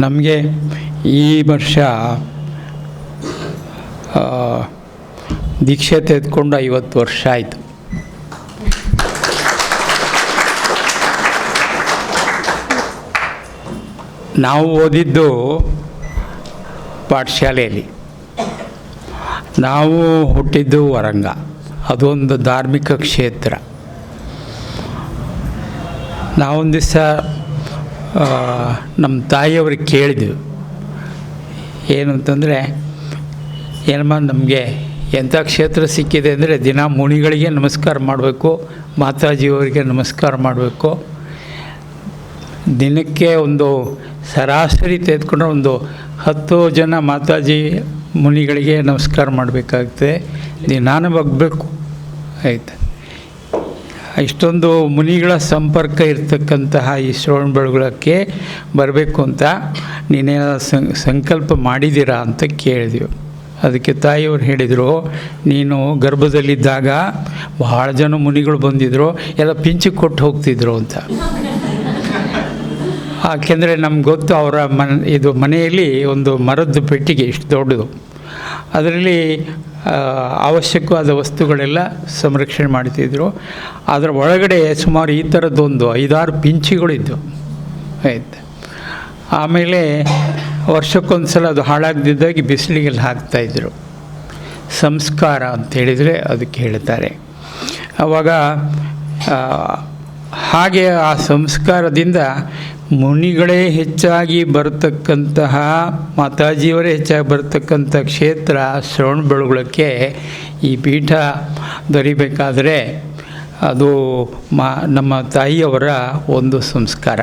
ನಮಗೆ ಈ ವರ್ಷ ದೀಕ್ಷೆ ತೆಗೆದುಕೊಂಡು ಐವತ್ತು ವರ್ಷ ಆಯಿತು. ನಾವು ಓದಿದ್ದು ಪಾಠಶಾಲೆಯಲ್ಲಿ. ನಾವು ಹುಟ್ಟಿದ್ದು ವರಂಗ, ಅದೊಂದು ಧಾರ್ಮಿಕ ಕ್ಷೇತ್ರ. ನಾವೊಂದು ದಿವಸ ನಮ್ಮ ತಾಯಿಯವ್ರಿಗೆ ಕೇಳಿದ್ವಿ. ಏನು ಅಂತಂದರೆ ಏನಮ್ಮ, ನಮಗೆ ಎಂಥ ಕ್ಷೇತ್ರ ಸಿಕ್ಕಿದೆ ಅಂದರೆ ದಿನ ಮುನಿಗಳಿಗೆ ನಮಸ್ಕಾರ ಮಾಡಬೇಕು ಮಾತಾಜಿಯವರಿಗೆ ನಮಸ್ಕಾರ ಮಾಡಬೇಕು. ದಿನಕ್ಕೆ ಒಂದು ಸರಾಸರಿ ತೆಗೆದುಕೊಂಡ್ರೆ ಒಂದು ಹತ್ತು ಜನ ಮಾತಾಜಿ ಮುನಿಗಳಿಗೆ ನಮಸ್ಕಾರ ಮಾಡಬೇಕಾಗುತ್ತೆ ದಿನಾನು ಬಗ್ಬೇಕು. ಆಯ್ತು? ಇಷ್ಟೊಂದು ಮುನಿಗಳ ಸಂಪರ್ಕ ಇರ್ತಕ್ಕಂತಹ ಈ ಶ್ರವಣ ಬೆಳಗೊಳಕ್ಕೆ ಬರಬೇಕು ಅಂತ ನೀನೇನ ಸಂಕಲ್ಪ ಮಾಡಿದ್ದೀರಾ ಅಂತ ಕೇಳಿದೆವು. ಅದಕ್ಕೆ ತಾಯಿಯವರು ಹೇಳಿದರು, ನೀನು ಗರ್ಭದಲ್ಲಿದ್ದಾಗ ಭಾಳ ಜನ ಮುನಿಗಳು ಬಂದಿದ್ದರು ಎಲ್ಲ ಪಿಂಚಿ ಕೊಟ್ಟು ಹೋಗ್ತಿದ್ರು ಅಂತ. ಯಾಕೆಂದರೆ ನಮ್ಗೆ ಗೊತ್ತು ಅವರ ಮನ, ಇದು ಮನೆಯಲ್ಲಿ ಒಂದು ಮರದ್ದು ಪೆಟ್ಟಿಗೆ ಇಷ್ಟು ದೊಡ್ಡದು. ಅದರಲ್ಲಿ ಅವಶ್ಯಕವಾದ ವಸ್ತುಗಳೆಲ್ಲ ಸಂರಕ್ಷಣೆ ಮಾಡ್ತಿದ್ರು. ಅದರ ಒಳಗಡೆ ಸುಮಾರು ಈ ಥರದ್ದೊಂದು ಐದಾರು ಪಿಂಚಿಗಳಿದ್ದವು ಆಯ್ತು. ಆಮೇಲೆ ವರ್ಷಕ್ಕೊಂದು ಸಲ ಅದು ಹಾಳಾಗದಿದ್ದಾಗಿ ಬಿಸಿಲಿಗೆಲ್ಲ ಹಾಕ್ತಾಯಿದ್ರು ಸಂಸ್ಕಾರ ಅಂತ ಹೇಳಿದರೆ ಅದಕ್ಕೆ ಹೇಳ್ತಾರೆ. ಆವಾಗ ಹಾಗೆ ಆ ಸಂಸ್ಕಾರದಿಂದ ಮುನಿಗಳೇ ಹೆಚ್ಚಾಗಿ ಬರತಕ್ಕಂತಹ, ಮಾತಾಜಿಯವರೇ ಹೆಚ್ಚಾಗಿ ಬರತಕ್ಕಂಥ ಕ್ಷೇತ್ರ ಶ್ರವಣ ಬೆಳಗುಳಕ್ಕೆ ಈ ಪೀಠ ದೊರಿಬೇಕಾದರೆ ಅದು ಮಾ, ನಮ್ಮ ತಾಯಿಯವರ ಒಂದು ಸಂಸ್ಕಾರ.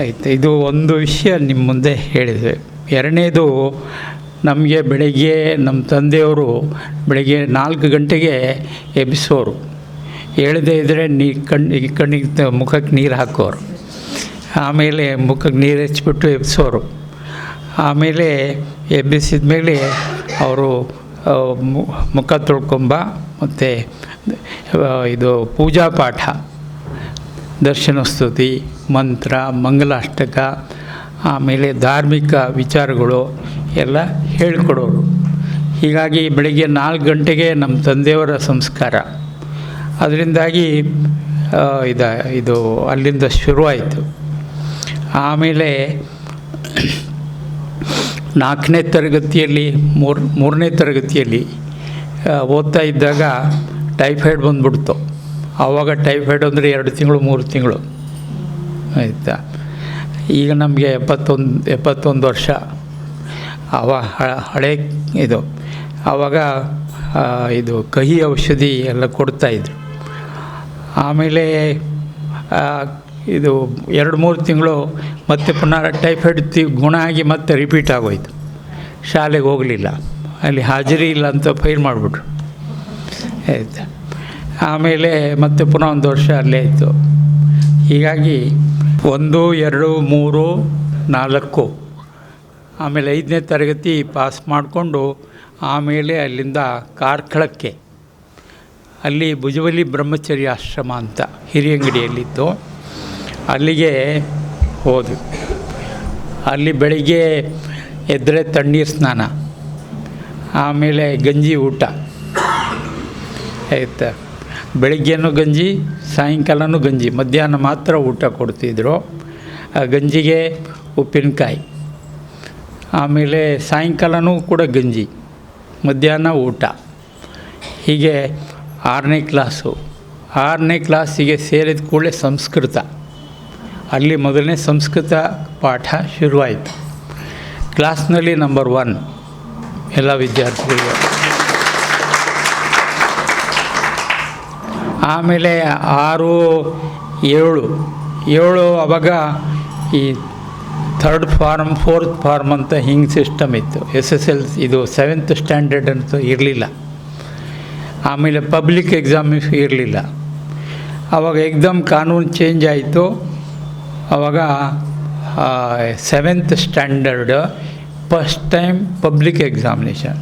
ಆಯಿತು, ಇದು ಒಂದು ವಿಷಯ ನಿಮ್ಮ ಮುಂದೆ ಹೇಳಿದೆ. ಎರಡನೇದು, ನಮಗೆ ಬೆಳಗ್ಗೆ ನಮ್ಮ ತಂದೆಯವರು ಬೆಳಗ್ಗೆ ನಾಲ್ಕು ಗಂಟೆಗೆ ಎಬ್ಬಿಸೋರು. ಹೇಳದೇ ಇದ್ದರೆ ನೀ ಕಣ್ಣು ಕಣ್ಣಿಗೆ ಮುಖಕ್ಕೆ ನೀರು ಹಾಕೋರು. ಆಮೇಲೆ ಮುಖಕ್ಕೆ ನೀರು ಹಚ್ಬಿಟ್ಟು ಎಬ್ಬಿಸೋರು. ಆಮೇಲೆ ಎಬ್ಬಿಸಿದ ಮೇಲೆ ಅವರು ಮುಖ ತೊಳ್ಕೊಂಬ ಮತ್ತು ಇದು ಪೂಜಾ ಪಾಠ, ದರ್ಶನ ಸ್ತುತಿ, ಮಂತ್ರ ಮಂಗಲಾಷ್ಟಕ ಆಮೇಲೆ ಧಾರ್ಮಿಕ ವಿಚಾರಗಳು ಎಲ್ಲ ಹೇಳಿಕೊಡೋರು. ಹೀಗಾಗಿ ಬೆಳಗ್ಗೆ ನಾಲ್ಕು ಗಂಟೆಗೆ ನಮ್ಮ ತಂದೆಯವರ ಸಂಸ್ಕಾರ. ಅದರಿಂದಾಗಿ ಇದು ಇದು ಅಲ್ಲಿಂದ ಶುರುವಾಯಿತು. ಆಮೇಲೆ ನಾಲ್ಕನೇ ತರಗತಿಯಲ್ಲಿ, ಮೂರು, ಮೂರನೇ ತರಗತಿಯಲ್ಲಿ ಓದ್ತಾ ಇದ್ದಾಗ ಟೈಫಾಯ್ಡ್ ಬಂದುಬಿಡ್ತು. ಆವಾಗ ಟೈಫಾಯ್ಡ್ ಅಂದರೆ ಎರಡು ತಿಂಗಳು, ಮೂರು ತಿಂಗಳು. ಆಯಿತಾ? ಈಗ ನಮಗೆ ಎಪ್ಪತ್ತೊಂದು ಎಪ್ಪತ್ತೊಂದು ವರ್ಷ. ಅವ ಹಳೆ ಇದು. ಆವಾಗ ಇದು ಕಹಿ ಔಷಧಿ ಎಲ್ಲ ಕೊಡ್ತಾಯಿದ್ರು ಆಮೇಲೆ ಇದು ಎರಡು ಮೂರು ತಿಂಗಳು ಮತ್ತೆ ಪುನಃ ಟೈಫಾಯ್ಡ್ ತಿ, ಗುಣ ಆಗಿ ಮತ್ತೆ ರಿಪೀಟ್ ಆಗೋಯ್ತು. ಶಾಲೆಗೆ ಹೋಗಲಿಲ್ಲ. ಅಲ್ಲಿ ಹಾಜರಿ ಇಲ್ಲ ಅಂತ ಫೈಲ್ ಮಾಡಿಬಿಟ್ರು. ಆಯ್ತು. ಆಮೇಲೆ ಮತ್ತೆ ಪುನಃ ಒಂದು ವರ್ಷ ಅಲ್ಲೇ ಆಯಿತು ಹೀಗಾಗಿ ಒಂದು, ಎರಡು, ಮೂರು, ನಾಲ್ಕು, ಆಮೇಲೆ ಐದನೇ ತರಗತಿ ಪಾಸ್ ಮಾಡಿಕೊಂಡು ಆಮೇಲೆ ಅಲ್ಲಿಂದ ಕಾರ್ಕಳಕ್ಕೆ. ಅಲ್ಲಿ ಭುಜವಲಿ ಬ್ರಹ್ಮಚರ್ಯ ಆಶ್ರಮ ಅಂತ ಹಿರಿಯಂಗಡಿಯಲ್ಲಿತ್ತು. ಅಲ್ಲಿಗೆ ಹೋದ್ವಿ ಅಲ್ಲಿ ಬೆಳಿಗ್ಗೆ ಎದ್ದರೆ ತಣ್ಣೀರು ಸ್ನಾನ, ಆಮೇಲೆ ಗಂಜಿ ಊಟ. ಆಯಿತಾ. ಬೆಳಿಗ್ಗೆನೂ ಗಂಜಿ, ಸಾಯಂಕಾಲನೂ ಗಂಜಿ, ಮಧ್ಯಾಹ್ನ ಮಾತ್ರ ಊಟ ಕೊಡ್ತಿದ್ರು. ಆ ಗಂಜಿಗೆ ಉಪ್ಪಿನಕಾಯಿ, ಆಮೇಲೆ ಸಾಯಂಕಾಲನೂ ಕೂಡ ಗಂಜಿ, ಮಧ್ಯಾಹ್ನ ಊಟ. ಹೀಗೆ ಆರನೇ ಕ್ಲಾಸು. ಆರನೇ ಕ್ಲಾಸಿಗೆ ಸೇರಿದ ಕೂಡಲೇ ಸಂಸ್ಕೃತ. ಅಲ್ಲಿ ಮೊದಲನೇ ಸಂಸ್ಕೃತ ಪಾಠ ಶುರುವಾಯಿತು. ಕ್ಲಾಸ್ನಲ್ಲಿ ನಂಬರ್ ಒನ್. ಎಲ್ಲ ವಿದ್ಯಾರ್ಥಿಗಳಿಗೆ. ಆಮೇಲೆ ಆರು, ಏಳು. ಏಳು ಅವಾಗ ಈ ಥರ್ಡ್ ಫಾರ್ಮ್, ಫೋರ್ತ್ ಫಾರ್ಮ್ ಅಂತ ಹಿಂಗೆ ಸಿಸ್ಟಮ್ ಇತ್ತು. ಎಸ್ ಎಸ್ ಎಲ್ ಇದು ಸೆವೆಂತ್ ಸ್ಟ್ಯಾಂಡರ್ಡ್ ಅಂತ ಇರಲಿಲ್ಲ. ಆಮೇಲೆ ಪಬ್ಲಿಕ್ ಎಕ್ಸಾಮ್ ಇರಲಿಲ್ಲ. ಆವಾಗ ಎಕ್ಸಾಮ್ ಕಾನೂನು ಚೇಂಜ್ ಆಯಿತು. ಆವಾಗ seventh standard first time public examination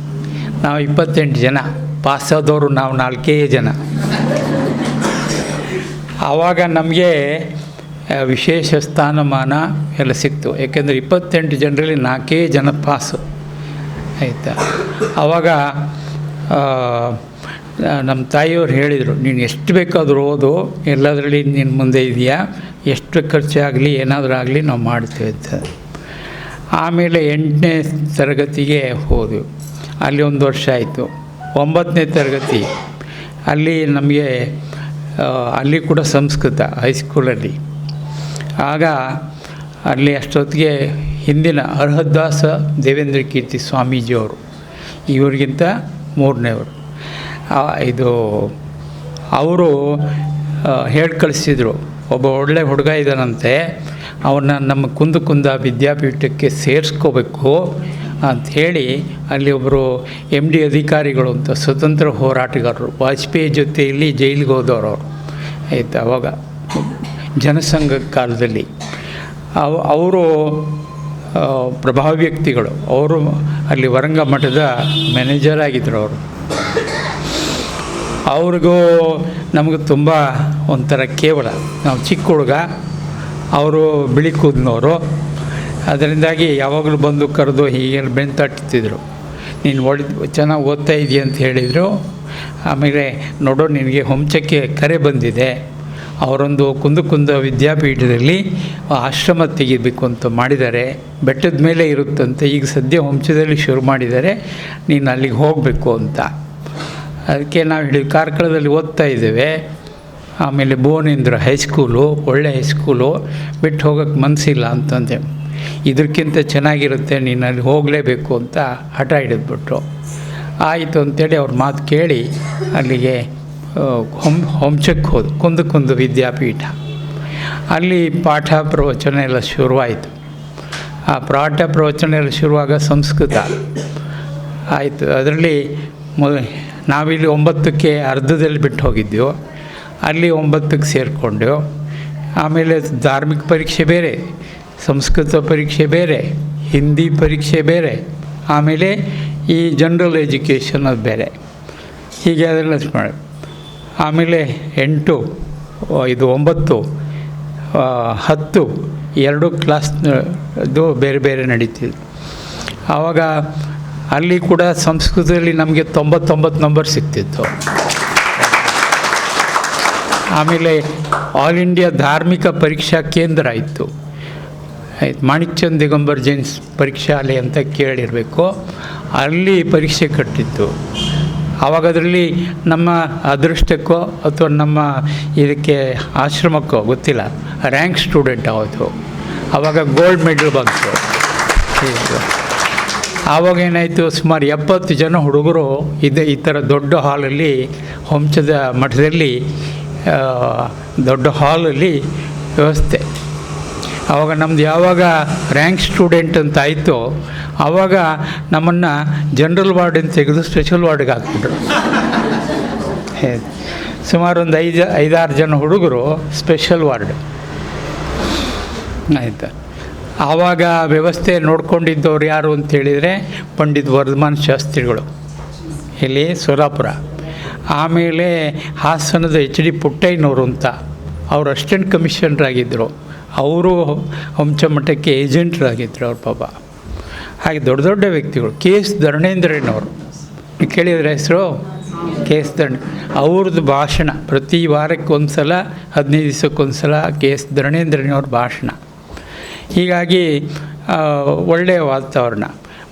ನಾವು ಇಪ್ಪತ್ತೆಂಟು ಜನ ಪಾಸ್ ಆದವರು ನಾವು ನಾಲ್ಕೇ ಜನ. ಆವಾಗ ನಮಗೆ ವಿಶೇಷ ಸ್ಥಾನಮಾನ ಎಲ್ಲ ಸಿಕ್ತು. ಯಾಕೆಂದರೆ ಇಪ್ಪತ್ತೆಂಟು ಜನರಲ್ಲಿ ನಾಲ್ಕೇ ಜನ ಪಾಸು ಆಯಿತಾ? ಆವಾಗ ನಮ್ಮ ತಾಯಿಯವರು ಹೇಳಿದರು, ನೀನು ಎಷ್ಟು ಬೇಕಾದರೂ ಓದು, ಎಲ್ಲದರಲ್ಲಿ ನಿನ್ನ ಮುಂದೆ ಇದೆಯಾ? ಎಷ್ಟು ಖರ್ಚಾಗಲಿ ಏನಾದರೂ ಆಗಲಿ ನಾವು ಮಾಡ್ತೇವೆ ಅಂತ. ಆಮೇಲೆ ಎಂಟನೇ ತರಗತಿಗೆ ಹೋದೆವು. ಅಲ್ಲಿ ಒಂದು ವರ್ಷ ಆಯಿತು. ಒಂಬತ್ತನೇ ತರಗತಿ, ಅಲ್ಲಿ ನಮಗೆ ಅಲ್ಲಿ ಕೂಡ ಸಂಸ್ಕೃತ ಹೈಸ್ಕೂಲಲ್ಲಿ ಆಗ ಅಲ್ಲಿ ಅಷ್ಟೊತ್ತಿಗೆ ಹಿಂದಿನ ಅರ್ಹದಾಸ ದೇವೇಂದ್ರ ಕೀರ್ತಿ ಸ್ವಾಮೀಜಿಯವರು, ಇವರಿಗಿಂತ ಮೂರನೇವರು. ಇದು, ಅವರು ಹೇಳಿ ಕಳಿಸಿದ್ರು. ಒಬ್ಬ ಒಳ್ಳೆ ಹುಡುಗ ಇದ್ದಾನಂತೆ ಅವನ್ನ ನಮ್ಮ ಕುಂದು ಕುಂದ ವಿದ್ಯಾಪೀಠಕ್ಕೆ ಸೇರಿಸ್ಕೋಬೇಕು ಅಂಥೇಳಿ ಅಲ್ಲಿ ಒಬ್ಬರು ಎಂ ಡಿ ಅಧಿಕಾರಿಗಳು ಅಂತ ಸ್ವತಂತ್ರ ಹೋರಾಟಗಾರರು, ವಾಜಪೇಯಿ ಜೊತೆಯಲ್ಲಿ ಜೈಲಿಗೆ ಹೋದವರು ಅವರು. ಆಯಿತು? ಅವಾಗ ಜನಸಂಘ ಕಾಲದಲ್ಲಿ. ಅವ, ಅವರು ಪ್ರಭಾವ ವ್ಯಕ್ತಿಗಳು. ಅವರು ಅಲ್ಲಿ ವರಂಗ ಮಠದ ಮ್ಯಾನೇಜರ್ ಆಗಿದ್ದರು ಅವರು. ಅವ್ರಿಗೂ ನಮಗೆ ತುಂಬ ಒಂಥರ ಕೇವಲ, ನಾವು ಚಿಕ್ಕ ಹುಡುಗ, ಅವರು ಬಿಳಿ ಕೂದನವರು ಅದರಿಂದಾಗಿ ಯಾವಾಗಲೂ ಬಂದು ಕರೆದು ಹೀಗೆ ಬೆನ್ನು ತಟ್ತಿದ್ರು ನೀನು ಒಳ್ಳೆ ಚೆನ್ನಾಗಿ ಓದ್ತಾ ಇದೆಯಾ ಅಂತ ಹೇಳಿದರು. ಆಮೇಲೆ ನೋಡೋ, ನಿನಗೆ ಹೊಂಚಕ್ಕೆ ಕರೆ ಬಂದಿದೆ. ಅವರೊಂದು ಕುಂದು ಕುಂದ ವಿದ್ಯಾಪೀಠದಲ್ಲಿ ಆಶ್ರಮ ತೆಗಿಬೇಕು ಅಂತ ಮಾಡಿದ್ದಾರೆ. ಬೆಟ್ಟದ ಮೇಲೆ ಇರುತ್ತಂತೆ, ಈಗ ಸದ್ಯ ಹೊಂಚದಲ್ಲಿ ಶುರು ಮಾಡಿದ್ದಾರೆ. ನೀನು ಅಲ್ಲಿಗೆ ಹೋಗಬೇಕು ಅಂತ. ಅದಕ್ಕೆ ನಾವು ಹೇಳಿ ಕಾರ್ಕಳದಲ್ಲಿ ಓದ್ತಾ ಇದ್ದೇವೆ. ಆಮೇಲೆ ಭುವನೇಂದ್ರ ಹೈಸ್ಕೂಲು ಒಳ್ಳೆ ಹೈಸ್ಕೂಲು ಬಿಟ್ಟು ಹೋಗೋಕ್ಕೆ ಮನಸ್ಸಿಲ್ಲ ಅಂತಂದೆ. ಇದಕ್ಕಿಂತ ಚೆನ್ನಾಗಿರುತ್ತೆ, ನೀನು ಅಲ್ಲಿ ಹೋಗಲೇಬೇಕು ಅಂತ ಹಠ ಹಿಡಿದ್ಬಿಟ್ರು. ಆಯಿತು ಅಂತೇಳಿ ಅವ್ರ ಮಾತು ಕೇಳಿ ಅಲ್ಲಿಗೆ ಹೊಂ ಹೊಂಚಕ್ಕೆ ಹೋದ, ಕುಂದು ಕುಂದು ವಿದ್ಯಾಪೀಠ. ಅಲ್ಲಿ ಪಾಠ ಪ್ರವಚನ ಎಲ್ಲ ಶುರುವಾಯಿತು. ಆ ಪಾಠ ಪ್ರವಚನ ಎಲ್ಲ ಶುರುವಾಗ ಸಂಸ್ಕೃತ. ಆಯಿತು, ಅದರಲ್ಲಿ ಮೊ ನಾವಿಲ್ಲಿ ಒಂಬತ್ತಕ್ಕೆ ಅರ್ಧದಲ್ಲಿ ಬಿಟ್ಟು ಹೋಗಿದ್ದೆವು. ಅಲ್ಲಿ ಒಂಬತ್ತಕ್ಕೆ ಸೇರಿಕೊಂಡೆವು. ಆಮೇಲೆ ಧಾರ್ಮಿಕ ಪರೀಕ್ಷೆ ಬೇರೆ, ಸಂಸ್ಕೃತ ಪರೀಕ್ಷೆ ಬೇರೆ, ಹಿಂದಿ ಪರೀಕ್ಷೆ ಬೇರೆ, ಆಮೇಲೆ ಈ ಜನರಲ್ ಎಜುಕೇಷನ್ ಅದು ಬೇರೆ. ಹೀಗೆ ಅದೆಲ್ಲ ಮಾಡಿ ಆಮೇಲೆ ಎಂಟು ಇದು ಒಂಬತ್ತು ಹತ್ತು, ಎರಡು ಕ್ಲಾಸ್ದು ಬೇರೆ ಬೇರೆ ನಡೀತಿದ್ದು ಆವಾಗ ಅಲ್ಲಿ ಕೂಡ ಸಂಸ್ಕೃತದಲ್ಲಿ ನಮಗೆ ತೊಂಬತ್ತೊಂಬತ್ತು ನಂಬರ್ ಸಿಗ್ತಿತ್ತು ಆಮೇಲೆ ಆಲ್ ಇಂಡಿಯಾ ಧಾರ್ಮಿಕ ಪರೀಕ್ಷಾ ಕೇಂದ್ರ ಇತ್ತು ಆಯ್ತು, ಮಾಣಿಕ್ಚಂದ್ ದಿಗಂಬರ್ ಜೈನ್ಸ್ ಪರೀಕ್ಷಾಲಯ ಅಂತ ಕೇಳಿರಬೇಕು. ಅಲ್ಲಿ ಪರೀಕ್ಷೆ ಕಟ್ಟಿತ್ತು. ಆವಾಗ ಅದರಲ್ಲಿ ನಮ್ಮ ಅದೃಷ್ಟಕ್ಕೋ ಅಥವಾ ನಮ್ಮ ಇದಕ್ಕೆ ಆಶ್ರಮಕ್ಕೋ ಗೊತ್ತಿಲ್ಲ. ರ್ಯಾಂಕ್ ಸ್ಟೂಡೆಂಟ್ ಆವತ್ತು ಆವಾಗ ಗೋಲ್ಡ್ ಮೆಡಲ್ ಬಂತು. ಆವಾಗ ಏನಾಯಿತು, ಸುಮಾರು ಎಪ್ಪತ್ತು ಜನ ಹುಡುಗರು ಇದೆ ಈ ಥರ ದೊಡ್ಡ ಹಾಲಲ್ಲಿ, ಹೊಂಚದ ಮಠದಲ್ಲಿ ದೊಡ್ಡ ಹಾಲಲ್ಲಿ ವ್ಯವಸ್ಥೆ. ಆವಾಗ ನಮ್ದು ಯಾವಾಗ ರ್ಯಾಂಕ್ ಸ್ಟೂಡೆಂಟ್ ಅಂತ ಆಯಿತು, ಆವಾಗ ನಮ್ಮನ್ನು ಜನರಲ್ ವಾರ್ಡನ್ನು ತೆಗೆದು ಸ್ಪೆಷಲ್ ವಾರ್ಡ್ಗೆ ಹಾಕ್ಬಿಟ್ರು. ಸುಮಾರು ಒಂದು ಐದು, ಐದಾರು ಜನ ಹುಡುಗರು ಸ್ಪೆಷಲ್ ವಾರ್ಡ್ ಆಯಿತು. ಆವಾಗ ವ್ಯವಸ್ಥೆ ನೋಡ್ಕೊಂಡಿದ್ದವ್ರು ಯಾರು ಅಂತ ಹೇಳಿದರೆ ಪಂಡಿತ್ ವರ್ಧಮಾನ್ ಶಾಸ್ತ್ರಿಗಳು. ಇಲ್ಲಿ ಸೋಲಾಪುರ. ಆಮೇಲೆ ಹಾಸನದ ಎಚ್ ಡಿ ಪುಟ್ಟಯ್ಯನವರು ಅಂತ ಅವರು ಅಸಿಸ್ಟೆಂಟ್ ಕಮಿಷನರ್ ಆಗಿದ್ದರು ಅವರು ಹಂಚಮಠಕ್ಕೆ ಏಜೆಂಟ್ರಾಗಿದ್ದರು ಅವ್ರ ಪಾಪ. ಹಾಗೆ ದೊಡ್ಡ ದೊಡ್ಡ ವ್ಯಕ್ತಿಗಳು. ಕೆ ಎಸ್ ಧರ್ಣೇಂದ್ರನವರು ನೀವು ಕೇಳಿದ್ರೆ ಹೆಸರು? ಕೆ ಎಸ್ ಧರ್ಣ ಅವ್ರದ್ದು ಭಾಷಣ ಪ್ರತಿ ವಾರಕ್ಕೊಂದು ಸಲ ಹದಿನೈದು ದಿವಸಕ್ಕೊಂದು ಸಲ ಕೆ ಎಸ್ ಧರಣೇಂದ್ರಯ್ಯನವ್ರ ಭಾಷಣ. ಹೀಗಾಗಿ ಒಳ್ಳೆಯ ವಾತಾವರಣ.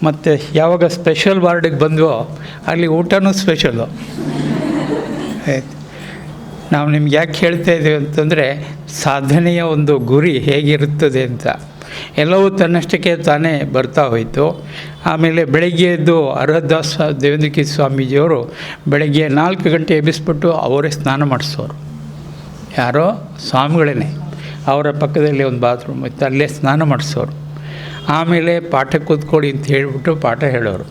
ಮತ್ತು ಯಾವಾಗ ಸ್ಪೆಷಲ್ ವಾರ್ಡಿಗೆ ಬಂದವೋ, ಅಲ್ಲಿ ಊಟನೂ ಸ್ಪೆಷಲು ಆಯ್ತು. ನಾವು ನಿಮ್ಗೆ ಯಾಕೆ ಹೇಳ್ತಾ ಇದ್ದೀವಿ ಅಂತಂದರೆ, ಸಾಧನೆಯ ಒಂದು ಗುರಿ ಹೇಗಿರುತ್ತದೆ ಅಂತ. ಎಲ್ಲವೂ ತನ್ನಷ್ಟಕ್ಕೆ ತಾನೇ ಬರ್ತಾ ಹೋಯಿತು. ಆಮೇಲೆ ಬೆಳಗ್ಗೆ ಎದ್ದು ಅರ್ಹದಾಸ ದೇವೇಂದ್ರಕಿ ಸ್ವಾಮೀಜಿಯವರು ಬೆಳಗ್ಗೆ ನಾಲ್ಕು ಗಂಟೆ ಎಬ್ಬಿಸ್ಬಿಟ್ಟು ಅವರೇ ಸ್ನಾನ ಮಾಡಿಸೋರು. ಯಾರೋ? ಸ್ವಾಮಿಗಳೇ ಅವರ ಪಕ್ಕದಲ್ಲಿ ಒಂದು ಬಾತ್ರೂಮ್ ಇತ್ತು. ಅಲ್ಲೇ ಸ್ನಾನ ಮಾಡಿಸೋರು. ಆಮೇಲೆ ಪಾಠ ಕೂತ್ಕೊಳ್ಳಿ ಅಂತ ಹೇಳಿಬಿಟ್ಟು ಪಾಠ ಹೇಳೋರು.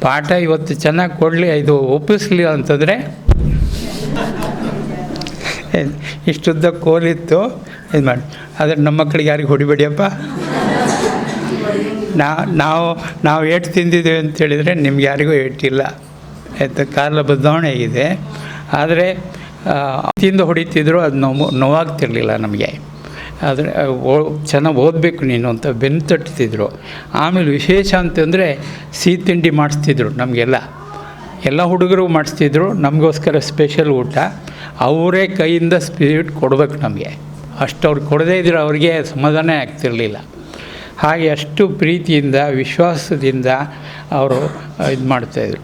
ಪಾಠ ಇವತ್ತು ಚೆನ್ನಾಗಿ ಕೊಡಲಿ, ಇದು ಒಪ್ಪಿಸ್ಲಿ ಅಂತಂದರೆ ಇಷ್ಟುದ್ದ ಕೋಲಿತ್ತು. ಇದು ಮಾಡಿ, ಆದರೆ ನಮ್ಮ ಮಕ್ಕಳಿಗೆ ಯಾರಿಗೆ ಹೊಡಿಬೇಡಿಯಪ್ಪ. ನಾ, ನಾವು ನಾವು ಏಟು ತಿಂದಿದ್ದೇವೆ ಅಂತ ಹೇಳಿದರೆ ನಿಮ್ಗೆ ಯಾರಿಗೂ ಏಟಿಲ್ಲ ಆಯಿತು ಕಾಲ ಬದಲಾವಣೆ ಆಗಿದೆ. ಆದರೆ ತಿಂದು ಹೊಡಿತಿದ್ರು, ಅದು ನೋವು, ನೋವಾಗ್ತಿರಲಿಲ್ಲ ನಮಗೆ. ಆದರೆ ಚೆನ್ನಾಗಿ ಓದಬೇಕು ನೀನು ಅಂತ ಬೆನ್ನು ತಟ್ತಿದ್ರು ಆಮೇಲೆ ವಿಶೇಷ ಅಂತಂದರೆ, ಸಿಹಿ ತಿಂಡಿ ಮಾಡಿಸ್ತಿದ್ರು ನಮಗೆಲ್ಲ. ಎಲ್ಲ ಹುಡುಗರು ಮಾಡಿಸ್ತಿದ್ರು, ನಮಗೋಸ್ಕರ ಸ್ಪೆಷಲ್ ಊಟ. ಅವರೇ ಕೈಯಿಂದ ಸ್ವೀಟ್ ಕೊಡಬೇಕು ನಮಗೆ. ಅಷ್ಟು ಅವ್ರು ಕೊಡದೇ ಇದ್ರೆ ಅವ್ರಿಗೆ ಸಮಾಧಾನ ಆಗ್ತಿರಲಿಲ್ಲ. ಹಾಗೆ ಅಷ್ಟು ಪ್ರೀತಿಯಿಂದ, ವಿಶ್ವಾಸದಿಂದ ಅವರು ಇದು ಮಾಡ್ತಾಯಿದ್ರು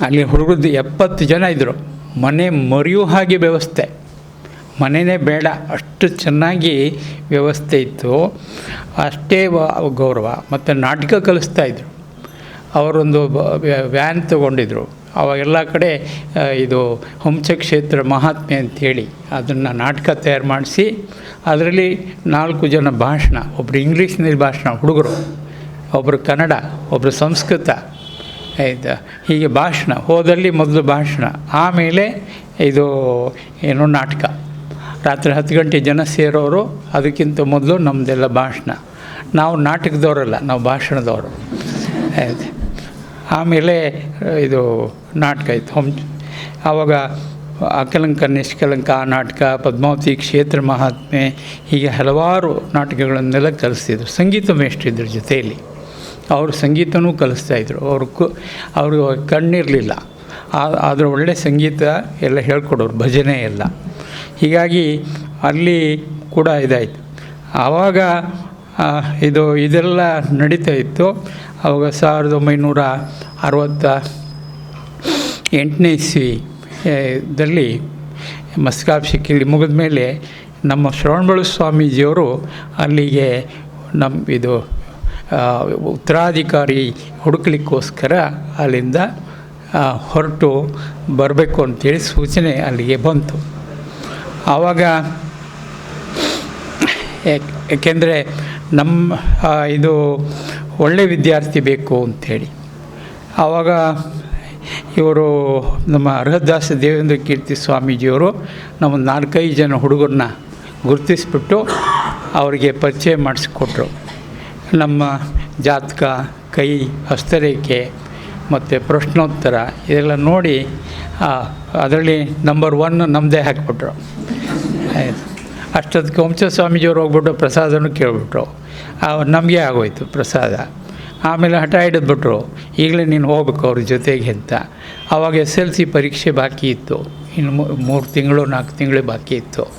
ಅಲ್ಲಿ ಹುಡುಗರದ್ದು ಎಪ್ಪತ್ತು ಜನ ಇದ್ದರು ಮನೆ ಮರೆಯೋ ಹಾಗೆ ವ್ಯವಸ್ಥೆ. ಮನೆಯೇ ಬೇಡ, ಅಷ್ಟು ಚೆನ್ನಾಗಿ ವ್ಯವಸ್ಥೆ ಇತ್ತು. ಅಷ್ಟೇ ಗೌರವ. ಮತ್ತು ನಾಟಕ ಕಲಿಸ್ತಾ ಇದ್ದರು ಅವರೊಂದು ವ್ಯಾನ್ ತಗೊಂಡಿದ್ರು. ಅವಾಗೆಲ್ಲ ಕಡೆ ಇದು ಹಂಸಕ್ಷೇತ್ರ ಮಹಾತ್ಮೆ ಅಂಥೇಳಿ ಅದನ್ನು ನಾಟಕ ತಯಾರು ಮಾಡಿಸಿ, ಅದರಲ್ಲಿ ನಾಲ್ಕು ಜನ ಭಾಷಣ. ಒಬ್ಬರು ಇಂಗ್ಲೀಷ್ನಲ್ಲಿ ಭಾಷಣ, ಹುಡುಗರು. ಒಬ್ಬರು ಕನ್ನಡ ಒಬ್ಬರು ಸಂಸ್ಕೃತ. ಆಯಿತಾ ಹೀಗೆ ಭಾಷಣ, ಹೋದಲ್ಲಿ ಮೊದಲು ಭಾಷಣ, ಆಮೇಲೆ ಇದು ಏನು ನಾಟಕ. ರಾತ್ರಿ ಹತ್ತು ಗಂಟೆ ಜನ ಸೇರೋರು, ಅದಕ್ಕಿಂತ ಮೊದಲು ನಮ್ಮದೆಲ್ಲ ಭಾಷಣ. ನಾವು ನಾಟಕದವರಲ್ಲ, ನಾವು ಭಾಷಣದವರು. ಆಯ್ತು ಆಮೇಲೆ ಇದು ನಾಟಕ ಇತ್ತು ಹೋಮ್ ಆವಾಗ ಅಕಲಂಕ, ನಿಷ್ಕಲಂಕ ನಾಟಕ, ಪದ್ಮಾವತಿ, ಕ್ಷೇತ್ರ ಮಹಾತ್ಮೆ, ಹೀಗೆ ಹಲವಾರು ನಾಟಕಗಳನ್ನೆಲ್ಲ ಕಲಿಸ್ತಿದ್ರು. ಸಂಗೀತ ಮೇಷ್ಟ್ರಿದ್ರ ಜೊತೆಯಲ್ಲಿ. ಅವರು ಸಂಗೀತನೂ ಇದ್ದರು ಅವರು ಕು, ಅವರು ಕಣ್ಣಿರಲಿಲ್ಲ. ಆದರೆ ಒಳ್ಳೆ ಸಂಗೀತ ಎಲ್ಲ ಹೇಳ್ಕೊಡೋರು, ಭಜನೆ ಎಲ್ಲ. ಹೀಗಾಗಿ ಅಲ್ಲಿ ಕೂಡ ಇದಾಯಿತು. ಆವಾಗ ಇದು, ಇದೆಲ್ಲ ನಡೀತಾ ಇತ್ತು. ಅವಾಗ ಸಾವಿರದ ಒಂಬೈನೂರ ಅರವತ್ತ ಎಂಟನೇ ಇಸ್ವಿ ದಲ್ಲಿ ದಲ್ಲಿ ಮಸ್ಕಾಭಿಷೇಕಲ್ಲಿ ಮುಗಿದ ಮೇಲೆ ನಮ್ಮ ಶ್ರವಣಬಳು ಸ್ವಾಮೀಜಿಯವರು ಅಲ್ಲಿಗೆ ನಮ್ಮ ಇದು ಉತ್ತರಾಧಿಕಾರಿ ಹುಡುಕ್ಲಿಕ್ಕೋಸ್ಕರ ಅಲ್ಲಿಂದ ಹೊರಟು ಬರಬೇಕು ಅಂತೇಳಿ ಸೂಚನೆ ಅಲ್ಲಿಗೆ ಬಂತು. ಆವಾಗ ಏಕೆಂದರೆ ನಮ್ಮ ಇದು ಒಳ್ಳೆ ವಿದ್ಯಾರ್ಥಿ ಬೇಕು ಅಂಥೇಳಿ ಆವಾಗ ಇವರು ನಮ್ಮ ಅರ್ಹದಾಸ ದೇವೇಂದ್ರ ಕೀರ್ತಿ ಸ್ವಾಮೀಜಿಯವರು ನಮ್ಮ ನಾಲ್ಕೈದು ಜನ ಹುಡುಗರನ್ನ ಗುರುತಿಸ್ಬಿಟ್ಟು ಅವರಿಗೆ ಪರಿಚಯ ಮಾಡಿಸ್ಕೊಟ್ರು. ನಮ್ಮ ಜಾತಕ, ಕೈ ಹಸ್ತರೇಖೆ ಮತ್ತು ಪ್ರಶ್ನೋತ್ತರ ಇದೆಲ್ಲ ನೋಡಿ ಅದರಲ್ಲಿ ನಂಬರ್ ಒನ್ ನಮ್ಮದೇ ಹಾಕಿಬಿಟ್ರು. ಆಯ್ತು. ಅಷ್ಟೊತ್ತಿಗೆ ವಂಶಸ್ವಾಮೀಜಿಯವ್ರು ಹೋಗ್ಬಿಟ್ಟು ಪ್ರಸಾದನೂ ಕೇಳಿಬಿಟ್ರು. ನಮಗೆ ಆಗೋಯ್ತು ಪ್ರಸಾದ. ಆಮೇಲೆ ಹಠ ಹಿಡಿದ್ಬಿಟ್ರು. ಈಗಲೇ ನೀನು ಹೋಗ್ಬೇಕು ಅವ್ರ ಜೊತೆಗೆ ಅಂತ. ಆವಾಗ ಎಸ್ ಎಲ್ ಸಿ ಪರೀಕ್ಷೆ ಬಾಕಿ ಇತ್ತು. ಇನ್ನು ಮೂರು ತಿಂಗಳು, ನಾಲ್ಕು ತಿಂಗಳು ಬಾಕಿ ಇತ್ತು.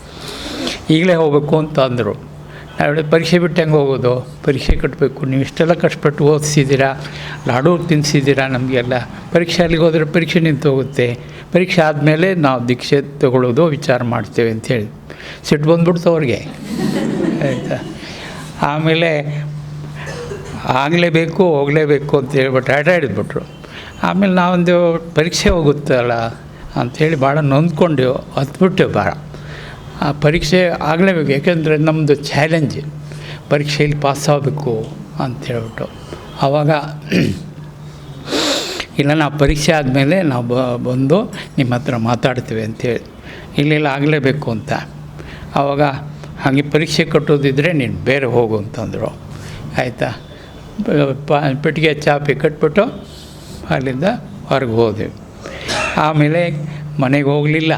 ಈಗಲೇ ಹೋಗಬೇಕು ಅಂತ ಅಂದರು. ನಾಳೆ ಪರೀಕ್ಷೆ ಬಿಟ್ಟು ಹೆಂಗೆ ಹೋಗೋದು? ಪರೀಕ್ಷೆ ಕಟ್ಟಬೇಕು ನೀವು ಇಷ್ಟೆಲ್ಲ ಕಷ್ಟಪಟ್ಟು ಓದಿಸಿದ್ದೀರಾ? ಲಾಡು ತಿನ್ನಿಸಿದ್ದೀರಾ ನಮಗೆಲ್ಲ? ಪರೀಕ್ಷೆ ಅಲ್ಲಿಗೆ ಹೋದರೆ ಪರೀಕ್ಷೆ ನಿಂತು ಹೋಗುತ್ತೆ. ಪರೀಕ್ಷೆ ಆದಮೇಲೆ ನಾವು ದೀಕ್ಷೆ ತಗೊಳ್ಳೋದು, ವಿಚಾರ ಮಾಡ್ತೇವೆ ಅಂಥೇಳಿ ಸಿಟ್ಟು ಬಂದ್ಬಿಡ್ತು ಅವ್ರಿಗೆ. ಆಯಿತಾ? ಆಮೇಲೆ ಆಗಲೇಬೇಕು, ಹೋಗಲೇಬೇಕು ಅಂತ ಹೇಳ್ಬಿಟ್ಟು ಆಟ ಆಡಿದ್ಬಿಟ್ರು ಆಮೇಲೆ ನಾವೊಂದು ಪರೀಕ್ಷೆ ಹೋಗುತ್ತಲ್ಲ ಅಂಥೇಳಿ ಭಾಳ ನೊಂದ್ಕೊಂಡೆವು. ಹತ್ಬಿಟ್ಟೆವು ಭಾಳ. ಆ ಪರೀಕ್ಷೆ ಆಗಲೇಬೇಕು. ಯಾಕೆಂದರೆ ನಮ್ಮದು ಚಾಲೆಂಜ್ ಪರೀಕ್ಷೆಯಲ್ಲಿ ಪಾಸ್ ಆಗಬೇಕು ಅಂತ ಹೇಳ್ಬಿಟ್ಟು. ಆವಾಗ ಇಲ್ಲ ನಾವು ಪರೀಕ್ಷೆ ಆದಮೇಲೆ ನಾವು ಬ, ಬಂದು ನಿಮ್ಮ ಹತ್ರ ಮಾತಾಡ್ತೀವಿ ಅಂತೇಳಿ ಇಲ್ಲೆಲ್ಲ ಆಗಲೇಬೇಕು ಅಂತ. ಆವಾಗ ಹಾಗೆ ಪರೀಕ್ಷೆ ಕಟ್ಟೋದಿದ್ದರೆ ನೀನು ಬೇರೆ ಹೋಗು ಅಂತಂದರು. ಆಯಿತಾ? ಪೆಟ್ಟಿಗೆ ಚಾಪಿ ಕಟ್ಬಿಟ್ಟು ಅಲ್ಲಿಂದ ಹೊರಗೆ ಹೋದೆವು ಆಮೇಲೆ ಮನೆಗೆ ಹೋಗಲಿಲ್ಲ.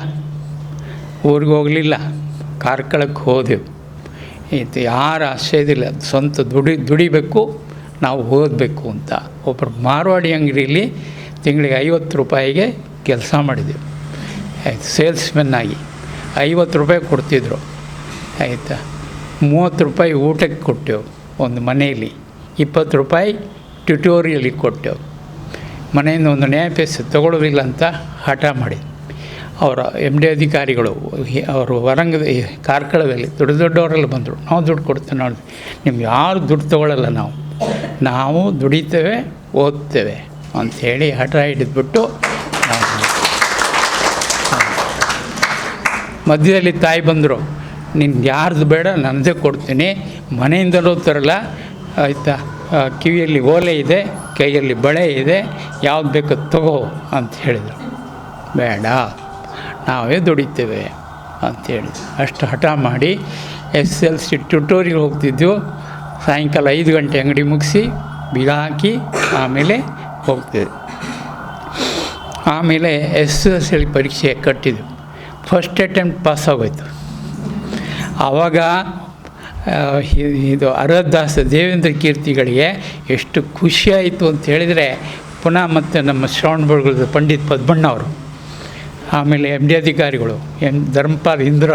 ಊರಿಗೆ ಹೋಗಲಿಲ್ಲ. ಕಾರ್ಕಳಕ್ಕೆ ಹೋದೆವು. ಇದು ಯಾರು ಆಶ್ರಯದಿಲ್ಲ. ಸ್ವಂತ ದುಡಿ, ದುಡಿಬೇಕು, ನಾವು ಓದಬೇಕು ಅಂತ. ಒಬ್ಬರು ಮಾರವಾಡಿ ಅಂಗಡಿಯಲ್ಲಿ ತಿಂಗಳಿಗೆ ಐವತ್ತು ರೂಪಾಯಿಗೆ ಕೆಲಸ ಮಾಡಿದೆವು. ಆಯ್ತು, ಸೇಲ್ಸ್ಮೆನ್ ಆಗಿ ಐವತ್ತು ರೂಪಾಯಿ ಕೊಡ್ತಿದ್ರು. ಆಯಿತಾ? ಮೂವತ್ತು ರೂಪಾಯಿ ಊಟಕ್ಕೆ ಕೊಟ್ಟೆವು. ಒಂದು ಮನೆಯಲ್ಲಿ ಇಪ್ಪತ್ತು ರೂಪಾಯಿ ಟ್ಯುಟೋರಿಯಲಿಗೆ ಕೊಟ್ಟೆವು. ಮನೆಯಿಂದ ಒಂದು ನ್ಯಾಯ ತೊಗೊಳ್ಳೋದಿಲ್ಲ ಅಂತ ಹಠ ಮಾಡಿ ಅವರ ಎಂ ಡಿ ಅಧಿಕಾರಿಗಳು ಅವರು ವರಂಗದ ಕಾರ್ಕಳದಲ್ಲಿ ದೊಡ್ಡ ದೊಡ್ಡವರೆಲ್ಲ ಬಂದರು. ನಾವು ದುಡ್ಡು ಕೊಡ್ತೇವೆ ನೋಡಿ. ನಿಮ್ಗೆ ಯಾರು ದುಡ್ಡು ತಗೊಳ್ಳಲ್ಲ ನಾವು. ನಾವು ದುಡಿತೇವೆ, ಓದ್ತೇವೆ ಅಂಥೇಳಿ ಹಠ ಹಿಡಿದ್ಬಿಟ್ಟು ಮಧ್ಯದಲ್ಲಿ ತಾಯಿ ಬಂದರು. ನಿನ್ಗೆ ಯಾರ್ದು ಬೇಡ, ನನ್ನದೇ ಕೊಡ್ತೀನಿ. ಮನೆಯಿಂದಲೂ ತರಲ್ಲ. ಆಯಿತಾ? ಕಿವಿಯಲ್ಲಿ ಓಲೆ ಇದೆ, ಕೈಯಲ್ಲಿ ಬಳೆ ಇದೆ. ಯಾವ್ದು ಬೇಕೋ ತಗೋ ಅಂತ ಹೇಳಿದರು. ಬೇಡ. ನಾವೇ ದುಡಿತೇವೆ ಅಂಥೇಳಿ ಅಷ್ಟು ಹಠ ಮಾಡಿ ಎಸ್ ಎಲ್ ಸಿ ಟ್ಯುಟೋರಿಯಲ್ ಹೋಗ್ತಿದ್ದೆವು ಸಾಯಂಕಾಲ ಐದು ಗಂಟೆ ಅಂಗಡಿ ಮುಗಿಸಿ ಬೀಗ ಹಾಕಿ ಆಮೇಲೆ ಹೋಗ್ತಿದ್ದೆ ಆಮೇಲೆ ಎಸ್ ಎಸ್ ಎಲ್ ಪರೀಕ್ಷೆ ಕಟ್ಟಿದ್ದು ಫಸ್ಟ್ ಅಟೆಂಪ್ಟ್ ಪಾಸ್ ಆಗೋಯ್ತು. ಆವಾಗ ಇದು ಅರದಾಸ ದೇವೇಂದ್ರ ಕೀರ್ತಿಗಳಿಗೆ ಎಷ್ಟು ಖುಷಿಯಾಯಿತು ಅಂತ ಹೇಳಿದರೆ ಪುನಃ ಮತ್ತು ನಮ್ಮ ಶ್ರವಣಬೆಳಗೊಳದ ಪಂಡಿತ್ ಪದ್ಮಣ್ಣ ಅವರು ಆಮೇಲೆ ಎಂ ಡಿ ಅಧಿಕಾರಿಗಳು ಎಂ ಧರ್ಮಪಾಲ್ ಇಂದ್ರ,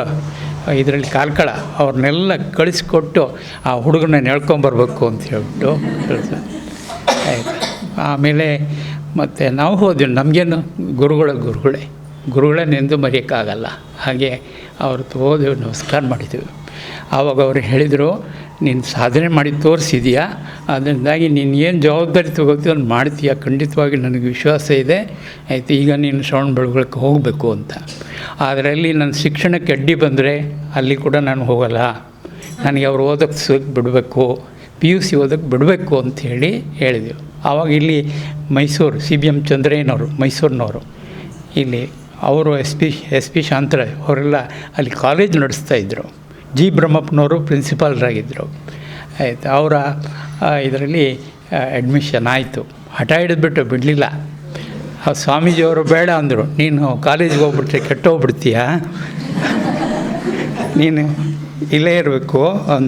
ಇದರಲ್ಲಿ ಕಾಲ್ಕಳ ಅವ್ರನ್ನೆಲ್ಲ ಕಳಿಸ್ಕೊಟ್ಟು ಆ ಹುಡುಗನ ನೆಳ್ಕೊಂಬರ್ಬೇಕು ಅಂತ ಹೇಳ್ಬಿಟ್ಟು ಆಯ್ತು. ಆಮೇಲೆ ಮತ್ತು ನಾವು ಹೋದ್ವಿ. ನಮಗೇನು ಗುರುಗಳ ಗುರುಗಳೇ. ಗುರುಗಳನ್ನೆಂದು ಮರೆಯೋಕ್ಕಾಗಲ್ಲ. ಹಾಗೆ ಅವ್ರದ್ದು ಹೋದೆವು ನಮಸ್ಕಾರ ಮಾಡಿದ್ವಿ. ಆವಾಗ ಅವರು ಹೇಳಿದರು ನೀನು ಸಾಧನೆ ಮಾಡಿ ತೋರಿಸಿದೆಯಾ? ಅದರಿಂದಾಗಿ ನೀನು ಏನು ಜವಾಬ್ದಾರಿ ತಗೋತೀಯ ಅದನ್ನು ಮಾಡ್ತೀಯ? ಖಂಡಿತವಾಗಿ ನನಗೆ ವಿಶ್ವಾಸ ಇದೆ. ಆಯಿತು, ಈಗ ನೀನು ಶ್ರವಣ ಬೆಳಗೊಳಕ್ಕೆ ಹೋಗಬೇಕು ಅಂತ. ಅದರಲ್ಲಿ ನನ್ನ ಶಿಕ್ಷಣಕ್ಕೆ ಅಡ್ಡಿ ಬಂದರೆ ಅಲ್ಲಿ ಕೂಡ ನಾನು ಹೋಗಲ್ಲ. ನನಗೆ ಅವ್ರು ಓದೋಕ್ಕೆ ಸಿಗ್ ಬಿಡಬೇಕು. ಪಿ ಯು ಸಿ ಓದೋಕ್ಕೆ ಬಿಡಬೇಕು ಅಂತ ಹೇಳಿ ಹೇಳಿದೆವು. ಆವಾಗ ಇಲ್ಲಿ ಮೈಸೂರು, ಸಿ ಬಿ ಎಂ ಚಂದ್ರಯ್ಯನವರು, ಮೈಸೂರಿನವರು, ಇಲ್ಲಿ ಅವರು S P S P Shantaraj ಅವರೆಲ್ಲ ಅಲ್ಲಿ ಕಾಲೇಜ್ ನಡೆಸ್ತಾ ಇದ್ದರು ಜಿ. ಬ್ರಹ್ಮಪ್ಪನವರು ಪ್ರಿನ್ಸಿಪಾಲ್ರಾಗಿದ್ದರು ಆಯಿತು, ಅವರ ಇದರಲ್ಲಿ ಅಡ್ಮಿಷನ್ ಆಯಿತು. ಹಠ ಹಿಡಿದ್ಬಿಟ್ಟು ಬಿಡಲಿಲ್ಲ. ಆ ಸ್ವಾಮೀಜಿಯವರು ಬೇಡ ಅಂದರು. ನೀನು ಕಾಲೇಜಿಗೆ ಹೋಗ್ಬಿಟ್ರೆ ಕೆಟ್ಟೋಗ್ಬಿಡ್ತೀಯ? ನೀನು ಇಲ್ಲೇ ಇರಬೇಕು,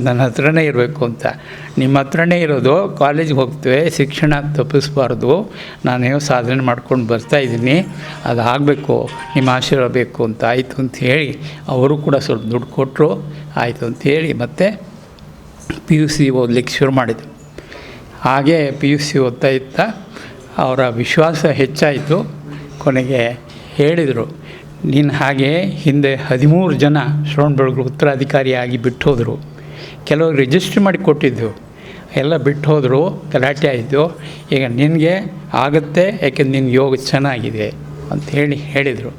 ನನ್ನ ಹತ್ರನೇ ಇರಬೇಕು ಅಂತ. ನಿಮ್ಮ ಹತ್ರನೇ ಇರೋದು, ಕಾಲೇಜ್ಗೆ ಹೋಗ್ತೇವೆ, ಶಿಕ್ಷಣ ತಪ್ಪಿಸ್ಬಾರ್ದು. ನಾನೇನೋ ಸಾಧನೆ ಮಾಡ್ಕೊಂಡು ಬರ್ತಾಯಿದ್ದೀನಿ ಅದು ಆಗಬೇಕು, ನಿಮ್ಮ ಆಶೀರ್ವಾದ ಬೇಕು ಅಂತ ಆಯಿತು ಅಂತ ಹೇಳಿ, ಅವರು ಕೂಡ ಸ್ವಲ್ಪ ದುಡ್ಡು ಕೊಟ್ಟರು ಆಯಿತು ಅಂತ ಹೇಳಿ ಮತ್ತೆ ಪಿ ಯು ಸಿ ಓದಲಿಕ್ಕೆ ಶುರು ಮಾಡಿದ್ರು. ಹಾಗೆ ಪಿ ಯು ಸಿ ಓದ್ತಾ ಇತ್ತ ಅವರ ವಿಶ್ವಾಸ ಹೆಚ್ಚಾಯಿತು, ಕೊನೆಗೆ ಹೇಳಿದರು. ನೀನು ಹಾಗೆ ಹಿಂದೆ ಹದಿಮೂರು ಜನ ಶ್ರವಣಬೆಳಗೊಳ ಉತ್ತರಾಧಿಕಾರಿಯಾಗಿ ಬಿಟ್ಟು ಹೋದರು ಕೆಲವರು ರಿಜಿಸ್ಟ್ರ್ ಮಾಡಿ ಕೊಟ್ಟಿದ್ದು. ಎಲ್ಲ ಬಿಟ್ಟು ಹೋದರು ಗಲಾಟೆ ಆಯಿತು. ಈಗ ನಿನಗೆ ಆಗುತ್ತೆ, ಯಾಕೆಂದ್ರೆ ನಿನ್ನ ಯೋಗ ಚೆನ್ನಾಗಿದೆ ಅಂತ ಹೇಳಿ ಹೇಳಿದರು.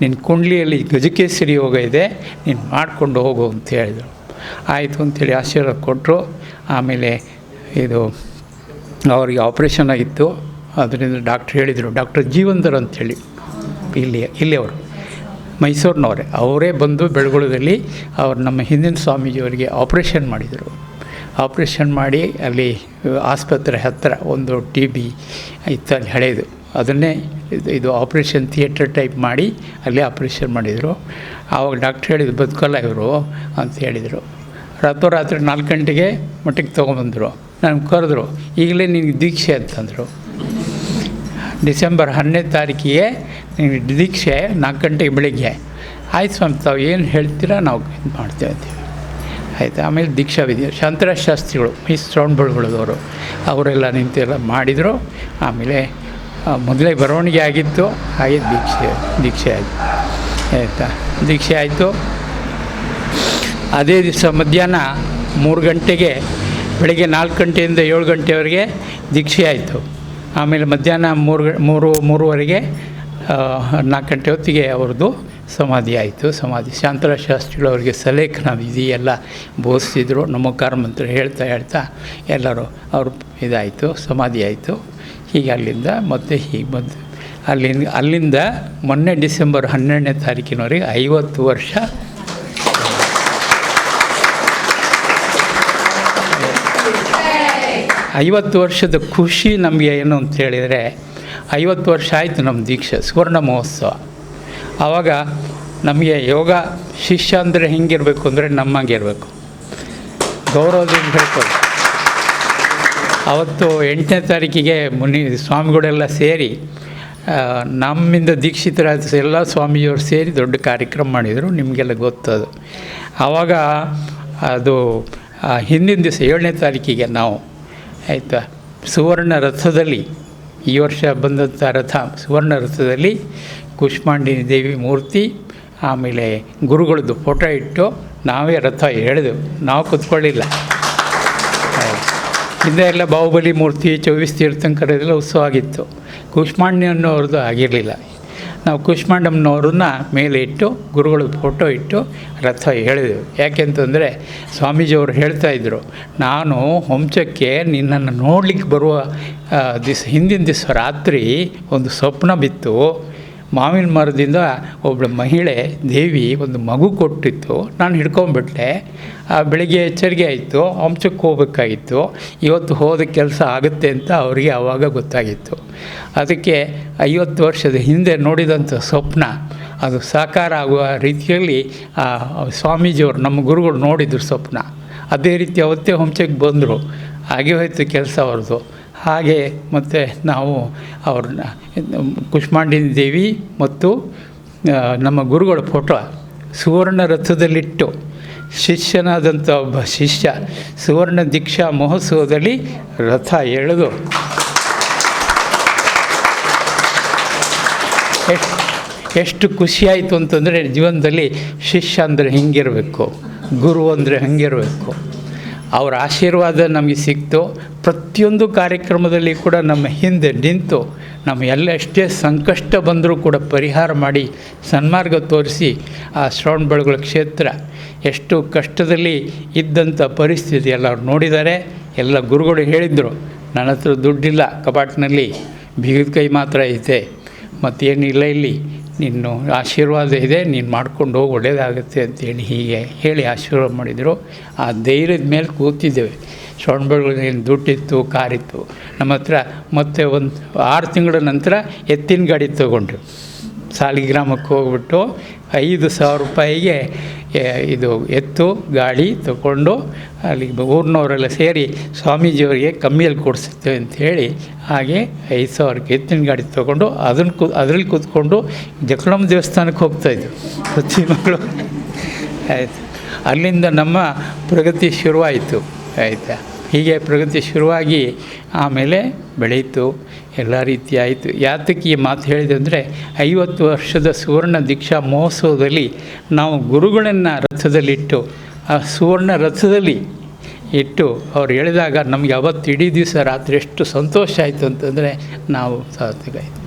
ನಿನ್ನ ಕುಂಡ್ಲಿಯಲ್ಲಿ ಗಜಕೇಸರಿ ಯೋಗ ಇದೆ, ನೀನು ಮಾಡಿಕೊಂಡು ಹೋಗು ಅಂತ ಹೇಳಿದರು. ಆಯಿತು ಅಂತೇಳಿ ಆಶೀರ್ವಾದ ಕೊಟ್ಟರು ಆಮೇಲೆ ಇದು ಅವರಿಗೆ ಆಪ್ರೇಷನ್ ಆಗಿತ್ತು. ಅದರಿಂದ ಡಾಕ್ಟ್ರ್ ಹೇಳಿದರು. ಡಾಕ್ಟರ್ ಜೀವಂತರು ಅಂಥೇಳಿ ಇಲ್ಲಿ ಇಲ್ಲಿ ಅವರು ಮೈಸೂರಿನವರೇ. ಅವರೇ ಬಂದು ಬೆಳಗುಳದಲ್ಲಿ ಅವ್ರು ನಮ್ಮ ಹಿಂದಿನ ಸ್ವಾಮೀಜಿಯವರಿಗೆ ಆಪ್ರೇಷನ್ ಮಾಡಿದರು. ಆಪ್ರೇಷನ್ ಮಾಡಿ ಅಲ್ಲಿ ಆಸ್ಪತ್ರೆ ಹತ್ತಿರ ಒಂದು ಟಿ ಬಿ ಇತ್ತು, ಅಲ್ಲಿ ಹಳೆಯದು ಅದನ್ನೇ ಇದು ಆಪ್ರೇಷನ್ ಥಿಯೇಟರ್ ಟೈಪ್ ಮಾಡಿ ಅಲ್ಲಿ ಆಪ್ರೇಷನ್ ಮಾಡಿದರು. ಆವಾಗ ಡಾಕ್ಟ್ರ್ ಹೇಳಿದ್ರು, ಬದುಕಲ್ಲ ಇವರು ಅಂತ ಹೇಳಿದರು. ರಾತ್ರೋರಾತ್ರಿ ನಾಲ್ಕು ಗಂಟೆಗೆ ಮಟ್ಟಿಗೆ ತೊಗೊಂಬಂದರು. ನನಗೆ ಕರೆದ್ರು, ಈಗಲೇ ನಿನಗೆ ದೀಕ್ಷೆ ಅಂತಂದರು. ಡಿಸೆಂಬರ್ ಹನ್ನೆರಡು ತಾರೀಕಿಗೆ ದೀಕ್ಷೆ ನಾಲ್ಕು ಗಂಟೆಗೆ ಬೆಳಿಗ್ಗೆ. ಆಯ್ತು ಸ್ವಾಮಿ, ತಾವು ಏನು ಹೇಳ್ತೀರಾ ನಾವು ಇದು ಮಾಡ್ತೇವೆ ಅಂತೀವಿ. ಆಯಿತು? ಆಮೇಲೆ ದೀಕ್ಷಾ ವಿಧಿ ಶಾಂತರಾಜ್ ಶಾಸ್ತ್ರಿಗಳು ಮೈ ಶ್ರವಣಬೆಳಗೊಳದವರು, ಅವರೆಲ್ಲ ನಿಂತೆಲ್ಲ ಮಾಡಿದರು. ಆಮೇಲೆ ಮೊದಲೇ ಬರವಣಿಗೆ ಆಗಿತ್ತು, ಹಾಗೆ ದೀಕ್ಷೆ ದೀಕ್ಷೆ ಆಯಿತು. ಆಯಿತಾ? ದೀಕ್ಷೆ ಆಯಿತು. ಅದೇ ದಿವಸ ಮಧ್ಯಾಹ್ನ ಮೂರು ಗಂಟೆಗೆ, ಬೆಳಗ್ಗೆ ನಾಲ್ಕು ಗಂಟೆಯಿಂದ ಏಳು ಗಂಟೆವರೆಗೆ ದೀಕ್ಷೆ ಆಯಿತು. ಆಮೇಲೆ ಮಧ್ಯಾಹ್ನ ಮೂರು ಮೂರು, ಮೂರುವರೆಗೆ ನಾಲ್ಕು ಗಂಟೆ ಹೊತ್ತಿಗೆ ಅವ್ರದ್ದು ಸಮಾಧಿ ಆಯಿತು, ಸಮಾಧಿ. ಶಾಂತರ ಶಾಸ್ತ್ರಿಗಳು ಅವರಿಗೆ ಸಲೇಖನ ವಿಧಿ ಎಲ್ಲ ಬೋಧಿಸಿದ್ರು, ನಮ್ಮ ಮಂತ್ರ ಹೇಳ್ತಾ ಹೇಳ್ತಾ ಎಲ್ಲರೂ ಅವರು ಇದಾಯಿತು, ಸಮಾಧಿ ಆಯಿತು. ಹೀಗೆ ಅಲ್ಲಿಂದ ಮತ್ತೆ ಹೀಗೆ ಬಂದು ಅಲ್ಲಿಂದ ಅಲ್ಲಿಂದ ಮೊನ್ನೆ ಡಿಸೆಂಬರ್ ಹನ್ನೆರಡನೇ ತಾರೀಕಿನವರೆಗೆ ಐವತ್ತು ವರ್ಷ ಐವತ್ತು ವರ್ಷದ ಖುಷಿ ನಮಗೆ ಏನು ಅಂತ ಹೇಳಿದರೆ, ಐವತ್ತು ವರ್ಷ ಆಯಿತು ನಮ್ಮ ದೀಕ್ಷೆ, ಸುವರ್ಣ ಮಹೋತ್ಸವ. ಆವಾಗ ನಮಗೆ ಯೋಗ ಶಿಷ್ಯ ಅಂದರೆ ಹೆಂಗಿರಬೇಕು ಅಂದರೆ ನಮ್ಮಂಗೆ ಇರಬೇಕು. ಗೌರವದಿಂದ ಹೇಳ್ಕೊಳ್ಳಿ. ಅವತ್ತು ಎಂಟನೇ ತಾರೀಕಿಗೆ ಮುನಿ ಸ್ವಾಮಿಗಳೆಲ್ಲ ಸೇರಿ ನಮ್ಮಿಂದ ದೀಕ್ಷಿತರಾದ ಎಲ್ಲ ಸ್ವಾಮೀಜಿಯವರು ಸೇರಿ ದೊಡ್ಡ ಕಾರ್ಯಕ್ರಮ ಮಾಡಿದರು, ನಿಮಗೆಲ್ಲ ಗೊತ್ತದು ಆವಾಗ ಅದು ಹಿಂದಿನ ದಿವಸ ಏಳನೇ ತಾರೀಕಿಗೆ ನಾವು ಆಯಿತಾ? ಸುವರ್ಣ ರಥದಲ್ಲಿ ಈ ವರ್ಷ ಬಂದಂಥ ರಥ ಸುವರ್ಣ ರಥದಲ್ಲಿ ಕುಷ್ಮಾಂಡಿನಿ ದೇವಿ ಮೂರ್ತಿ, ಆಮೇಲೆ ಗುರುಗಳದ್ದು ಫೋಟೋ ಇಟ್ಟು ನಾವೇ ರಥ ಹೇಳಿದೆವು ನಾವು ಕೂತ್ಕೊಳ್ಳಿಲ್ಲ. ಹಿಂದೆ ಎಲ್ಲ ಬಾಹುಬಲಿ ಮೂರ್ತಿ ಚೌವೀಸ್ ತೀರ್ಥಂಕರ ಎಲ್ಲ ಉತ್ಸವ ಆಗಿತ್ತು. ಕುಷ್ಮಾಂಡಿ ಅನ್ನೋರದ್ದು ಆಗಿರಲಿಲ್ಲ. ನಾವು ಕುಷ್ಮಾಂಡಮ್ಮನವ್ರನ್ನ ಮೇಲೆ ಇಟ್ಟು ಗುರುಗಳ ಫೋಟೋ ಇಟ್ಟು, ರಥ ಹೇಳಿದೆವು. ಯಾಕೆಂತಂದರೆ ಸ್ವಾಮೀಜಿಯವರು ಹೇಳ್ತಾ ಇದ್ದರು ನಾನು ಹೊಂಚಕ್ಕೆ ನಿನ್ನನ್ನು ನೋಡಲಿಕ್ಕೆ ಬರುವ ದಿವಸ ಹಿಂದಿನ ದಿವಸ ರಾತ್ರಿ ಒಂದು ಸ್ವಪ್ನ ಬಿತ್ತು. ಮಾವಿನ ಮರದಿಂದ ಒಬ್ಬಳು ಮಹಿಳೆ ದೇವಿ ಒಂದು ಮಗು ಕೊಟ್ಟಿತ್ತು. ನಾನು ಹಿಡ್ಕೊಂಬಿಟ್ಟೆ ಆ ಬೆಳಿಗ್ಗೆ ಎಚ್ಚರಿಕೆ ಆಯಿತು. ಅಂಶಕ್ಕೆ ಹೋಗಬೇಕಾಗಿತ್ತು. ಇವತ್ತು ಹೋದ ಕೆಲಸ ಆಗುತ್ತೆ ಅಂತ ಅವರಿಗೆ ಆವಾಗ ಗೊತ್ತಾಗಿತ್ತು. ಅದಕ್ಕೆ ಐವತ್ತು ವರ್ಷದ ಹಿಂದೆ ನೋಡಿದಂಥ ಸ್ವಪ್ನ, ಅದು ಸಾಕಾರ ಆಗುವ ರೀತಿಯಲ್ಲಿ ಆ ಸ್ವಾಮೀಜಿಯವರು ನಮ್ಮ ಗುರುಗಳು ನೋಡಿದ್ರು ಸ್ವಪ್ನ. ಅದೇ ರೀತಿ ಅವತ್ತೇ ಹೊಂಚಕ್ಕೆ ಬಂದರು. ಹಾಗೆ ಹೋಯಿತು ಕೆಲಸ ಅವ್ರದ್ದು ಹಾಗೆ ಮತ್ತು ನಾವು ಅವ್ರನ್ನ ಕುಷ್ಮಾಂಡಿನಿ ದೇವಿ ಮತ್ತು ನಮ್ಮ ಗುರುಗಳ ಫೋಟೋ ಸುವರ್ಣ ರಥದಲ್ಲಿಟ್ಟು ಶಿಷ್ಯನಾದಂಥ ಒಬ್ಬ ಶಿಷ್ಯ ಸುವರ್ಣ ದೀಕ್ಷಾ ಮಹೋತ್ಸವದಲ್ಲಿ ರಥ ಎಳೆದು ಎಷ್ಟು ಎಷ್ಟು ಖುಷಿಯಾಯಿತು ಅಂತಂದರೆ ಜೀವನದಲ್ಲಿ ಶಿಷ್ಯ ಅಂದರೆ ಹಿಂಗಿರಬೇಕು, ಗುರು ಅಂದರೆ ಹಂಗಿರಬೇಕು. ಅವರ ಆಶೀರ್ವಾದ ನಮಗೆ ಸಿಕ್ತು. ಪ್ರತಿಯೊಂದು ಕಾರ್ಯಕ್ರಮದಲ್ಲಿ ಕೂಡ ನಮ್ಮ ಹಿಂದೆ ನಿಂತು ನಮ್ಮ ಎಲ್ಲ ಎಷ್ಟೇ ಸಂಕಷ್ಟ ಬಂದರೂ ಕೂಡ ಪರಿಹಾರ ಮಾಡಿ ಸನ್ಮಾರ್ಗ ತೋರಿಸಿ ಆ ಶ್ರವಣ ಬೆಳಗುಳ ಕ್ಷೇತ್ರ ಎಷ್ಟು ಕಷ್ಟದಲ್ಲಿ ಇದ್ದಂಥ ಪರಿಸ್ಥಿತಿ ಎಲ್ಲರೂ ನೋಡಿದ್ದಾರೆ. ಎಲ್ಲ ಗುರುಗಳು ಹೇಳಿದರು, ನನ್ನ ಹತ್ರ ದುಡ್ಡಿಲ್ಲ, ಕಪಾಟಿನಲ್ಲಿ ಬೀಗದ ಕೈ ಮಾತ್ರ ಐತೆ, ಮತ್ತೇನಿಲ್ಲ ಇಲ್ಲಿ ನಿನ್ನು ಆಶೀರ್ವಾದ ಇದೆ, ನೀನು ಮಾಡ್ಕೊಂಡು ಹೋಗಿ, ಒಳ್ಳೇದಾಗುತ್ತೆ ಅಂತೇಳಿ ಹೀಗೆ ಹೇಳಿ ಆಶೀರ್ವಾದ ಮಾಡಿದರು. ಆ ಧೈರ್ಯದ ಮೇಲೆ ಕೂತಿದ್ದೇವೆ. ಏನು ದುಡ್ಡಿತ್ತು, ಕಾರಿತ್ತು. ನಮ್ಮ ಹತ್ರ ಮತ್ತೆ ಒಂದು ಆರು ತಿಂಗಳ ನಂತರ ಎತ್ತಿನ ಗಾಡಿ ತೊಗೊಂಡ್ರು. ಸಾಲಿಗ್ರಾಮಕ್ಕೆ ಹೋಗ್ಬಿಟ್ಟು ಐದು ಸಾವಿರ ರೂಪಾಯಿಗೆ ಇದು ಎತ್ತು, ಗಾಡಿ ತಗೊಂಡು ಅಲ್ಲಿ ಊರಿನವರೆಲ್ಲ ಸೇರಿ ಸ್ವಾಮೀಜಿಯವರಿಗೆ ಕಮ್ಮಿಯಲ್ಲಿ ಕೊಡಿಸುತ್ತೇವೆ ಅಂತ ಹೇಳಿ, ಹಾಗೆ ಐದು ಸಾವಿರಕ್ಕೆ ಎತ್ತಿನ ಗಾಡಿ ತೊಗೊಂಡು ಅದನ್ನು ಕು, ಅದರಲ್ಲಿ ಕೂತ್ಕೊಂಡು ಜಕ್ಲಮ್ಮ ದೇವಸ್ಥಾನಕ್ಕೆ ಹೋಗ್ತಾ ಪ್ರತಿ ಮಕ್ಕಳು ಆಯಿತು. ಅಲ್ಲಿಂದ ನಮ್ಮ ಪ್ರಗತಿ ಶುರುವಾಯಿತು. ಆಯಿತಾ? ಹೀಗೆ ಪ್ರಗತಿ ಶುರುವಾಗಿ ಆಮೇಲೆ ಬೆಳೀತು. ಎಲ್ಲ ರೀತಿ ಆಯಿತು ಯಾತಕ್ಕೆ ಈ ಮಾತು ಹೇಳಿದೆ ಅಂದರೆ ಐವತ್ತು ವರ್ಷದ ಸುವರ್ಣ ದೀಕ್ಷಾ ಮಹೋತ್ಸವದಲ್ಲಿ ನಾವು ಗುರುಗಳನ್ನು ರಥದಲ್ಲಿಟ್ಟು, ಆ ಸುವರ್ಣ ರಥದಲ್ಲಿ ಇಟ್ಟು ಅವ್ರು ಹೇಳಿದಾಗ ನಮಗೆ ಅವತ್ತು ಇಡೀ ದಿವಸ ರಾತ್ರಿ ಎಷ್ಟು ಸಂತೋಷ ಆಯಿತು ಅಂತಂದರೆ ನಾವು ಸಾಧ್ಯ ಆಯಿತು.